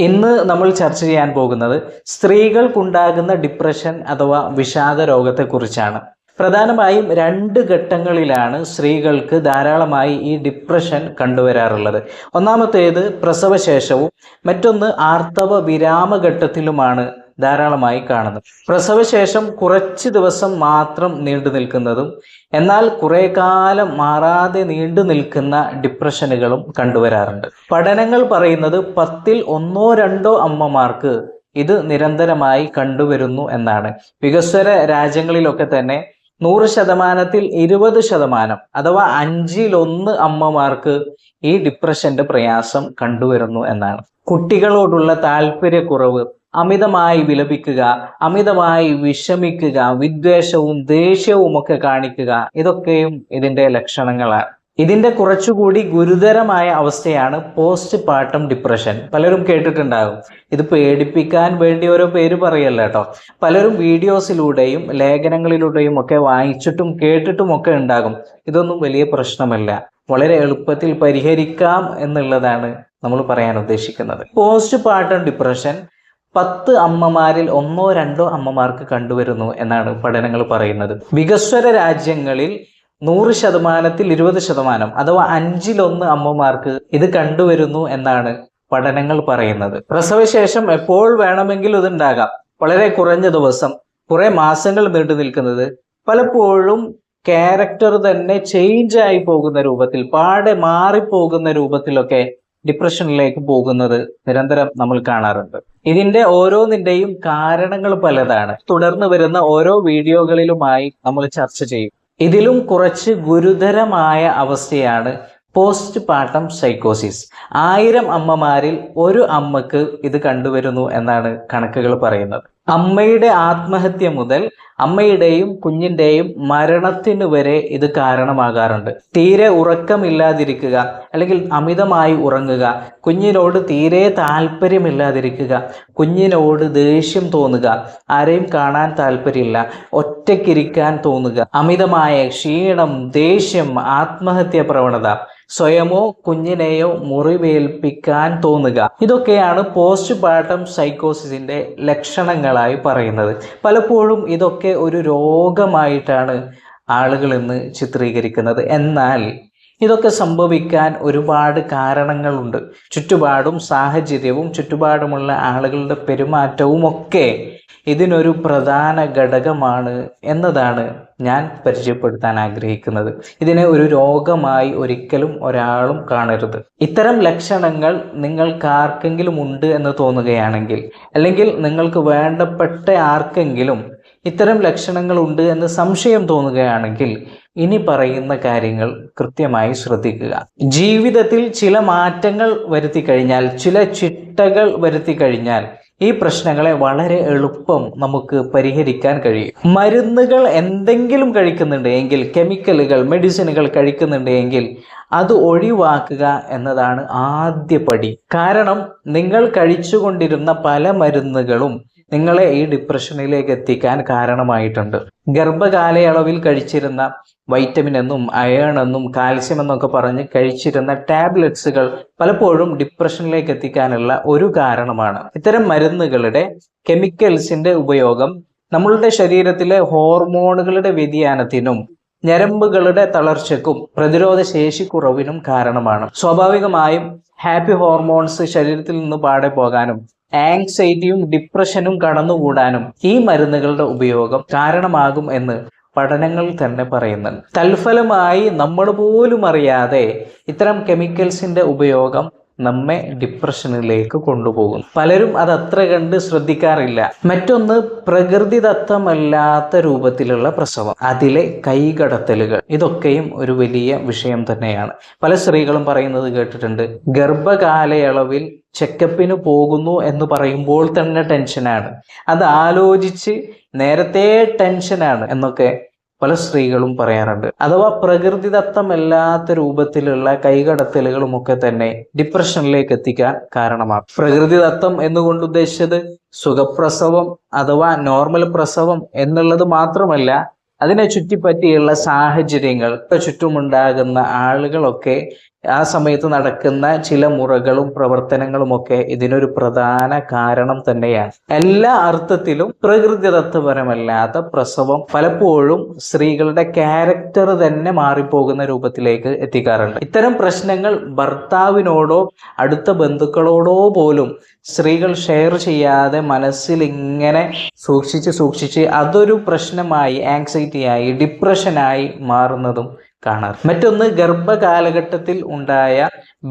ഇന്ന് നമ്മൾ ചർച്ച ചെയ്യാൻ പോകുന്നത് സ്ത്രീകൾക്കുണ്ടാകുന്ന ഡിപ്രഷൻ അഥവാ വിഷാദ രോഗത്തെക്കുറിച്ചാണ്. പ്രധാനമായും രണ്ട് ഘട്ടങ്ങളിലാണ് സ്ത്രീകൾക്ക് ധാരാളമായി ഈ ഡിപ്രഷൻ കണ്ടുവരാറുള്ളത്. ഒന്നാമത്തേത് പ്രസവശേഷവും മറ്റൊന്ന് ആർത്തവ വിരാമഘട്ടത്തിലുമാണ് ധാരാളമായി കാണുന്നത്. പ്രസവശേഷം കുറച്ച് ദിവസം മാത്രം നീണ്ടു നിൽക്കുന്നതും എന്നാൽ കുറെ കാലം മാറാതെ നീണ്ടു നിൽക്കുന്ന ഡിപ്രഷനുകളും കണ്ടുവരാറുണ്ട്. പഠനങ്ങൾ പറയുന്നത് പത്തിൽ ഒന്നോ രണ്ടോ അമ്മമാർക്ക് ഇത് നിരന്തരമായി കണ്ടുവരുന്നു എന്നാണ്. വികസ്വര രാജ്യങ്ങളിലൊക്കെ തന്നെ നൂറ് ശതമാനത്തിൽ ഇരുപത് ശതമാനം അഥവാ അഞ്ചിലൊന്ന് അമ്മമാർക്ക് ഈ ഡിപ്രഷന്റെ പ്രയാസം കണ്ടുവരുന്നു എന്നാണ്. കുട്ടികളോടുള്ള താല്പര്യക്കുറവ് അമിതമായി വിലപിക്കുക അമിതമായി വിഷമിക്കുക വിദ്വേഷവും ദേഷ്യവും ഒക്കെ കാണിക്കുക ഇതൊക്കെയും ഇതിന്റെ ലക്ഷണങ്ങളാണ്. ഇതിന്റെ കുറച്ചുകൂടി ഗുരുതരമായ അവസ്ഥയാണ് പോസ്റ്റ് പാർട്ടം ഡിപ്രഷൻ. പലരും കേട്ടിട്ടുണ്ടാകും. ഇത് പേടിപ്പിക്കാൻ വേണ്ടി ഓരോ പേര് പറയല്ല കേട്ടോ പലരും വീഡിയോസിലൂടെയും ലേഖനങ്ങളിലൂടെയും ഒക്കെ വായിച്ചിട്ടും കേട്ടിട്ടും ഒക്കെ ഉണ്ടാകും. ഇതൊന്നും വലിയ പ്രശ്നമല്ല. വളരെ എളുപ്പത്തിൽ പരിഹരിക്കാം എന്നുള്ളതാണ് നമ്മൾ പറയാൻ ഉദ്ദേശിക്കുന്നത്. പോസ്റ്റ് പാർട്ടം ഡിപ്രഷൻ പത്ത് അമ്മമാരിൽ ഒന്നോ രണ്ടോ അമ്മമാർക്ക് കണ്ടുവരുന്നു എന്നാണ് പഠനങ്ങൾ പറയുന്നത്. വികസ്വര രാജ്യങ്ങളിൽ നൂറ് ശതമാനത്തിൽ ഇരുപത് ശതമാനം അഥവാ അഞ്ചിലൊന്ന് അമ്മമാർക്ക് ഇത് കണ്ടുവരുന്നു എന്നാണ് പഠനങ്ങൾ പറയുന്നത്. പ്രസവശേഷം എപ്പോൾ വേണമെങ്കിലും ഇതുണ്ടാകാം. വളരെ കുറഞ്ഞ ദിവസം കുറെ മാസങ്ങൾ നീണ്ടു നിൽക്കുന്നത് പലപ്പോഴും ക്യാരക്ടർ തന്നെ ചേഞ്ച് ആയി പോകുന്ന രൂപത്തിൽ പാടെ മാറിപ്പോകുന്ന രൂപത്തിലൊക്കെ ഡിപ്രഷനിലേക്ക് പോകുന്നത് നിരന്തരം നമ്മൾ കാണാറുണ്ട്. ഇതിന്റെ ഓരോന്നിന്റെയും കാരണങ്ങൾ പലതാണ്. തുടർന്ന് വരുന്ന ഓരോ വീഡിയോകളിലുമായി നമ്മൾ ചർച്ച ചെയ്യും. ഇതിലും കുറച്ച് ഗുരുതരമായ അവസ്ഥയാണ് പോസ്റ്റ് പാർട്ടം സൈക്കോസിസ്. ആയിരം അമ്മമാരിൽ ഒരു അമ്മയ്ക്ക് ഇത് കണ്ടുവരുന്നു എന്നാണ് കണക്കുകൾ പറയുന്നത്. അമ്മയുടെ ആത്മഹത്യ മുതൽ അമ്മയുടെയും കുഞ്ഞിന്റെയും മരണത്തിനു വരെ ഇത് കാരണമാകാറുണ്ട്. തീരെ ഉറക്കമില്ലാതിരിക്കുക അല്ലെങ്കിൽ അമിതമായി ഉറങ്ങുക കുഞ്ഞിനോട് തീരെ താല്പര്യമില്ലാതിരിക്കുക കുഞ്ഞിനോട് ദേഷ്യം തോന്നുക ആരെയും കാണാൻ താല്പര്യമില്ല ഒറ്റയ്ക്കിരിക്കാൻ തോന്നുക അമിതമായ ക്ഷീണം ദേഷ്യം ആത്മഹത്യ പ്രവണത സ്വയമോ കുഞ്ഞിനെയോ മുറിവേൽപ്പിക്കാൻ തോന്നുക. ഇതൊക്കെയാണ് പോസ്റ്റ് പാർട്ടം സൈക്കോസിസിന്റെ ലക്ഷണങ്ങളായി പറയുന്നത്. പലപ്പോഴും ഇതൊക്കെ ഒരു രോഗമായിട്ടാണ് ആളുകൾ ഇന്ന് ചിത്രീകരിക്കുന്നത്. എന്നാൽ ഇതൊക്കെ സംഭവിക്കാൻ ഒരുപാട് കാരണങ്ങളുണ്ട്. ചുറ്റുപാടും സാഹചര്യവും ചുറ്റുപാടുമുള്ള ആളുകളുടെ പെരുമാറ്റവും ഒക്കെ ഇതിനൊരു പ്രധാന ഘടകമാണ് എന്നതാണ് ഞാൻ പരിചയപ്പെടുത്താൻ ആഗ്രഹിക്കുന്നത്. ഇതിനെ ഒരു രോഗമായി ഒരിക്കലും ഒരാളും കാണരുത്. ഇത്തരം ലക്ഷണങ്ങൾ നിങ്ങൾക്ക് ആർക്കെങ്കിലും ഉണ്ട് എന്ന് തോന്നുകയാണെങ്കിൽ അല്ലെങ്കിൽ നിങ്ങൾക്ക് വേണ്ടപ്പെട്ട ആർക്കെങ്കിലും ഇത്തരം ലക്ഷണങ്ങൾ ഉണ്ട് എന്ന് സംശയം തോന്നുകയാണെങ്കിൽ ഇനി പറയുന്ന കാര്യങ്ങൾ കൃത്യമായി ശ്രദ്ധിക്കുക. ജീവിതത്തിൽ ചില മാറ്റങ്ങൾ വരുത്തി കഴിഞ്ഞാൽ ചില ചിട്ടകൾ വരുത്തി കഴിഞ്ഞാൽ ഈ പ്രശ്നങ്ങളെ വളരെ എളുപ്പം നമുക്ക് പരിഹരിക്കാൻ കഴിയും. മരുന്നുകൾ എന്തെങ്കിലും കഴിക്കുന്നുണ്ട് എങ്കിൽ കെമിക്കലുകൾ മെഡിസിനുകൾ കഴിക്കുന്നുണ്ട് എങ്കിൽ അത് ഒഴിവാക്കുക എന്നതാണ് ആദ്യ പടി. കാരണം നിങ്ങൾ കഴിച്ചുകൊണ്ടിരുന്ന പല മരുന്നുകളും നിങ്ങളെ ഈ ഡിപ്രഷനിലേക്ക് എത്തിക്കാൻ കാരണമായിട്ടുണ്ട്. ഗർഭകാലയളവിൽ കഴിച്ചിരുന്ന വൈറ്റമിൻ എന്നും അയേൺ എന്നും കാൽസ്യം എന്നൊക്കെ പറഞ്ഞ് കഴിച്ചിരുന്ന ടാബ്ലറ്റ്സുകൾ പലപ്പോഴും ഡിപ്രഷനിലേക്ക് എത്തിക്കാനുള്ള ഒരു കാരണമാണ്. ഇത്തരം മരുന്നുകളുടെ കെമിക്കൽസിന്റെ ഉപയോഗം നമ്മളുടെ ശരീരത്തിലെ ഹോർമോണുകളുടെ വ്യതിയാനത്തിനും ഞരമ്പുകളുടെ തളർച്ചക്കും പ്രതിരോധ ശേഷി കുറവിനും കാരണമാണ്. സ്വാഭാവികമായും ഹാപ്പി ഹോർമോൺസ് ശരീരത്തിൽ നിന്ന് പാടെ പോകാനും ആങ്സൈറ്റിയും ഡിപ്രഷനും കടന്നുകൂടാനും ഈ മരുന്നുകളുടെ ഉപയോഗം കാരണമാകും എന്ന് പഠനങ്ങൾ തന്നെ പറയുന്നുണ്ട്. തൽഫലമായി നമ്മൾ പോലും അറിയാതെ ഇത്തരം കെമിക്കൽസിന്റെ ഉപയോഗം നമ്മെ ഡിപ്രഷനിലേക്ക് കൊണ്ടുപോകും പലരും അത് അത്ര കണ്ട് ശ്രദ്ധിക്കാറില്ല. മറ്റൊന്ന് പ്രകൃതിദത്തമല്ലാത്ത രൂപത്തിലുള്ള പ്രസവം അതിലെ കൈകടത്തലുകൾ. ഇതൊക്കെയും ഒരു വലിയ വിഷയം തന്നെയാണ്. പല സ്ത്രീകളും പറയുന്നത് കേട്ടിട്ടുണ്ട് ഗർഭകാലയളവിൽ ചെക്കപ്പിന് പോകുന്നു എന്ന് പറയുമ്പോൾ തന്നെ ടെൻഷനാണ് അത് ആലോചിച്ച് നേരത്തെ ടെൻഷനാണ് എന്നൊക്കെ പല സ്ത്രീകളും പറയാറുണ്ട്. അഥവാ പ്രകൃതിദത്തമല്ലാത്ത രൂപത്തിലുള്ള കൈകടത്തലുകളും ഒക്കെ തന്നെ ഡിപ്രഷനിലേക്ക് എത്തിക്കാൻ കാരണമാകും പ്രകൃതിദത്തം എന്നുകൊണ്ട് ഉദ്ദേശിച്ചത് സുഖപ്രസവം അഥവാ നോർമൽ പ്രസവം എന്നുള്ളത് മാത്രമല്ല അതിനെ ചുറ്റിപ്പറ്റിയുള്ള സാഹചര്യങ്ങൾ ചുറ്റുമുണ്ടാകുന്ന ആളുകളൊക്കെ ആ സമയത്ത് നടക്കുന്ന ചില മുറകളും പ്രവർത്തനങ്ങളുമൊക്കെ ഇതിനൊരു പ്രധാന കാരണം തന്നെയാണ്. എല്ലാ അർത്ഥത്തിലും പ്രകൃതിദത്തപരമല്ലാത്ത പ്രസവം പലപ്പോഴും സ്ത്രീകളുടെ ക്യാരക്ടർ തന്നെ മാറിപ്പോകുന്ന രൂപത്തിലേക്ക് എത്തിക്കാറുണ്ട്. ഇത്തരം പ്രശ്നങ്ങൾ ഭർത്താവിനോടോ അടുത്ത ബന്ധുക്കളോടോ പോലും സ്ത്രീകൾ ഷെയർ ചെയ്യാതെ മനസ്സിൽ ഇങ്ങനെ സൂക്ഷിച്ച് സൂക്ഷിച്ച് അതൊരു പ്രശ്നമായി ആങ്സൈറ്റിയായി ഡിപ്രഷനായി മാറുന്നതും കാണാറ്. മറ്റൊന്ന് ഗർഭകാലഘട്ടത്തിൽ ഉണ്ടായ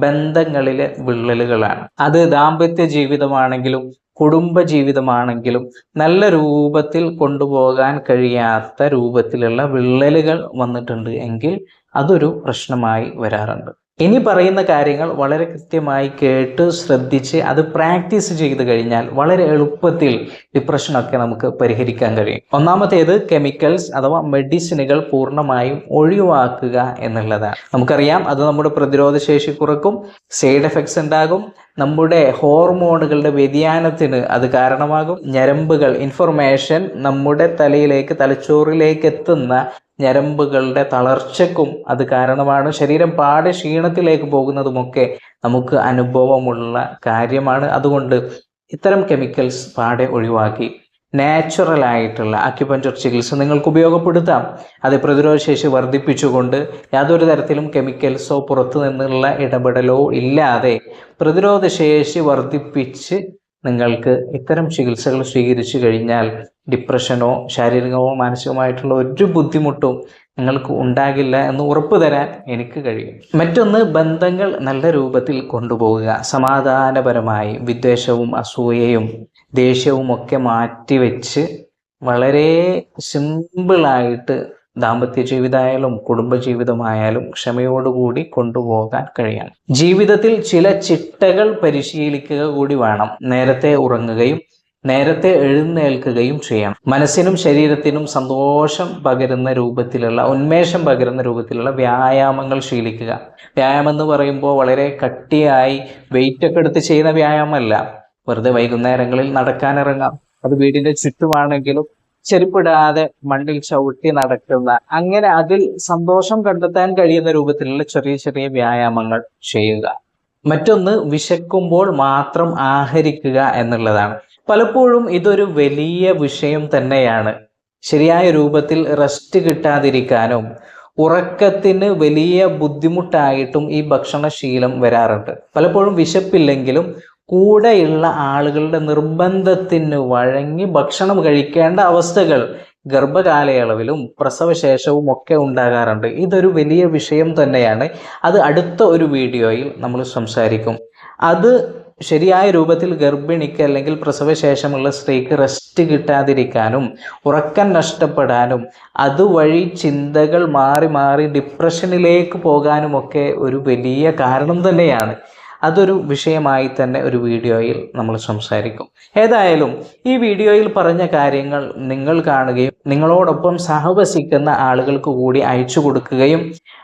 ബന്ധങ്ങളിലെ വിള്ളലുകളാണ്. അത് ദാമ്പത്യ ജീവിതമാണെങ്കിലും കുടുംബ ജീവിതമാണെങ്കിലും നല്ല രൂപത്തിൽ കൊണ്ടുപോകാൻ കഴിയാത്ത രൂപത്തിലുള്ള വിള്ളലുകൾ വന്നിട്ടുണ്ട് എങ്കിൽ അതൊരു പ്രശ്നമായി വരാറുണ്ട്. ഇനി പറയുന്ന കാര്യങ്ങൾ വളരെ കൃത്യമായി കേട്ട് ശ്രദ്ധിച്ച് അത് പ്രാക്ടീസ് ചെയ്ത് കഴിഞ്ഞാൽ വളരെ എളുപ്പത്തിൽ ഡിപ്രഷനൊക്കെ നമുക്ക് പരിഹരിക്കാൻ കഴിയും. ഒന്നാമത്തേത് കെമിക്കൽസ് അഥവാ മെഡിസിനുകൾ പൂർണമായും ഒഴിവാക്കുക എന്നുള്ളതാണ്. നമുക്കറിയാം അത് നമ്മുടെ പ്രതിരോധ ശേഷി കുറക്കും സൈഡ് എഫക്ട്സ് ഉണ്ടാകും നമ്മുടെ ഹോർമോണുകളുടെ വ്യതിയാനത്തിന് അത് കാരണമാകും. ഞരമ്പുകൾ ഇൻഫർമേഷൻ നമ്മുടെ തലയിലേക്ക് തലച്ചോറിലേക്ക് എത്തുന്ന ഞരമ്പുകളുടെ തളർച്ചക്കും അത് കാരണമാണ്. ശരീരം പാടെ ക്ഷീണത്തിലേക്ക് പോകുന്നതുമൊക്കെ നമുക്ക് അനുഭവമുള്ള കാര്യമാണ്. അതുകൊണ്ട് ഇത്തരം കെമിക്കൽസ് പാടെ ഒഴിവാക്കി. നാച്ചുറൽ ആയിട്ടുള്ള അക്യുപഞ്ചർ ചികിത്സ നിങ്ങൾക്ക് ഉപയോഗപ്പെടുത്താം. അത് പ്രതിരോധശേഷി വർദ്ധിപ്പിച്ചുകൊണ്ട് യാതൊരു തരത്തിലും കെമിക്കൽസോ പുറത്തു നിന്നുള്ള ഇടപെടലോ ഇല്ലാതെ പ്രതിരോധശേഷി വർദ്ധിപ്പിച്ച് നിങ്ങൾക്ക് ഇത്തരം ചികിത്സകൾ സ്വീകരിച്ചു കഴിഞ്ഞാൽ ഡിപ്രഷനോ ശാരീരികമോ മാനസികമായിട്ടുള്ള ഒരു ബുദ്ധിമുട്ടും നിങ്ങൾക്ക് ഉണ്ടാകില്ല എന്ന് ഉറപ്പ് തരാൻ എനിക്ക് കഴിയും. മറ്റൊന്ന് ബന്ധങ്ങൾ നല്ല രൂപത്തിൽ കൊണ്ടുപോകുക സമാധാനപരമായി വിദ്വേഷവും അസൂയയും ദേഷ്യവും ഒക്കെ മാറ്റിവെച്ച് വളരെ സിമ്പിളായിട്ട് ദാമ്പത്യ ജീവിതമായാലും കുടുംബജീവിതമായാലും ക്ഷമയോടുകൂടി കൊണ്ടുപോകാൻ കഴിയണം. ജീവിതത്തിൽ ചില ചിട്ടകൾ പരിശീലിക്കുക കൂടി വേണം. നേരത്തെ ഉറങ്ങുകയും നേരത്തെ എഴുന്നേൽക്കുകയും ചെയ്യണം. മനസ്സിനും ശരീരത്തിനും സന്തോഷം പകരുന്ന രൂപത്തിലുള്ള ഉന്മേഷം പകരുന്ന രൂപത്തിലുള്ള വ്യായാമങ്ങൾ ശീലിക്കുക. വ്യായാമം എന്ന് പറയുമ്പോൾ വളരെ കട്ടിയായി വെയിറ്റ് ഒക്കെ എടുത്ത് ചെയ്യുന്ന വ്യായാമമല്ല. വെറുതെ വൈകുന്നേരങ്ങളിൽ നടക്കാനിറങ്ങാം. അത് വീടിന്റെ ചുറ്റുമാണെങ്കിലും ചെരുപ്പിടാതെ മണ്ണിൽ ചവിട്ടി നടക്കുന്ന അങ്ങനെ അതിൽ സന്തോഷം കണ്ടെത്താൻ കഴിയുന്ന രൂപത്തിലുള്ള ചെറിയ ചെറിയ വ്യായാമങ്ങൾ ചെയ്യുക. മറ്റൊന്ന് വിശക്കുമ്പോൾ മാത്രം ആഹരിക്കുക എന്നുള്ളതാണ്. പലപ്പോഴും ഇതൊരു വലിയ വിഷയം തന്നെയാണ്. ശരിയായ രൂപത്തിൽ റെസ്റ്റ് കിട്ടാതിരിക്കാനും ഉറക്കത്തിന് വലിയ ബുദ്ധിമുട്ടായിട്ടും ഈ ഭക്ഷണശീലം വരാറുണ്ട്. പലപ്പോഴും വിശപ്പില്ലെങ്കിലും കൂടെയുള്ള ആളുകളുടെ നിർബന്ധത്തിന് വഴങ്ങി ഭക്ഷണം കഴിക്കേണ്ട അവസ്ഥകൾ ഗർഭകാലയളവിലും പ്രസവശേഷവും ഒക്കെ ഉണ്ടാകാറുണ്ട്. ഇതൊരു വലിയ വിഷയം തന്നെയാണ്. അത് അടുത്ത ഒരു വീഡിയോയിൽ നമ്മൾ സംസാരിക്കും. അത് ശരിയായ രൂപത്തിൽ ഗർഭിണിക്ക് അല്ലെങ്കിൽ പ്രസവശേഷമുള്ള സ്ത്രീക്ക് റെസ്റ്റ് കിട്ടാതിരിക്കാനും ഉറക്കം നഷ്ടപ്പെടാനും അതുവഴി ചിന്തകൾ മാറി മാറി ഡിപ്രഷനിലേക്ക് പോകാനുമൊക്കെ ഒരു വലിയ കാരണം തന്നെയാണ്. അതൊരു വിഷയമായി തന്നെ ഒരു വീഡിയോയിൽ നമ്മൾ സംസാരിക്കും. ഏതായാലും ഈ വീഡിയോയിൽ പറഞ്ഞ കാര്യങ്ങൾ നിങ്ങൾ കാണുകയും നിങ്ങളോടൊപ്പം സഹവസിക്കുന്ന ആളുകൾക്ക് കൂടി അയച്ചു കൊടുക്കുകയും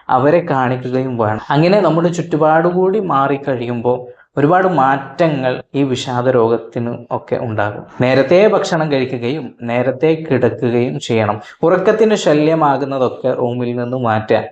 അവരെ കാണിക്കുകയും വേണം. അങ്ങനെ നമ്മുടെ ചുറ്റുപാട് കൂടി മാറിക്കഴിയുമ്പോൾ ഒരുപാട് മാറ്റങ്ങൾ ഈ വിഷാദ രോഗത്തിന് ഒക്കെ ഉണ്ടാകും. നേരത്തെ ഭക്ഷണം കഴിക്കുകയും നേരത്തെ കിടക്കുകയും ചെയ്യണം. ഉറക്കത്തിന് ശല്യമാകുന്നതൊക്കെ റൂമിൽ നിന്ന് മാറ്റാൻ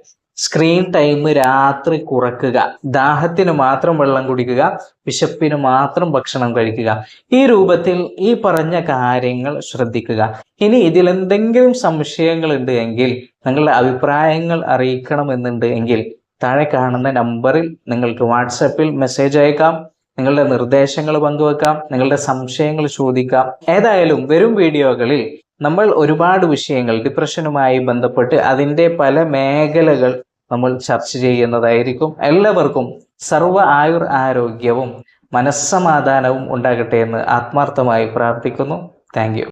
സ്ക്രീൻ ടൈം രാത്രി കുറക്കുക. ദാഹത്തിന് മാത്രം വെള്ളം കുടിക്കുക. വിശപ്പിന് മാത്രം ഭക്ഷണം കഴിക്കുക. ഈ രൂപത്തിൽ ഈ പറഞ്ഞ കാര്യങ്ങൾ ശ്രദ്ധിക്കുക. ഇനി ഇതിലെന്തെങ്കിലും സംശയങ്ങൾ ഉണ്ട് എങ്കിൽ നിങ്ങളുടെ അഭിപ്രായങ്ങൾ അറിയിക്കണമെന്നുണ്ട് എങ്കിൽ താഴെ കാണുന്ന നമ്പറിൽ നിങ്ങൾക്ക് വാട്സപ്പിൽ മെസ്സേജ് അയക്കാം. നിങ്ങളുടെ നിർദ്ദേശങ്ങൾ പങ്കുവെക്കാം. നിങ്ങളുടെ സംശയങ്ങൾ ചോദിക്കാം. ഏതായാലും വരും വീഡിയോകളിൽ നമ്മൾ ഒരുപാട് വിഷയങ്ങൾ ഡിപ്രഷനുമായി ബന്ധപ്പെട്ട് അതിന്റെ പല മേഖലകൾ നമ്മൾ ചർച്ച ചെയ്യുന്നതായിരിക്കും. എല്ലാവർക്കും സർവ ആയുർ ആരോഗ്യവും മനസ്സമാധാനവും ഉണ്ടാകട്ടെ എന്ന് ആത്മാർത്ഥമായി പ്രാർത്ഥിക്കുന്നു. താങ്ക്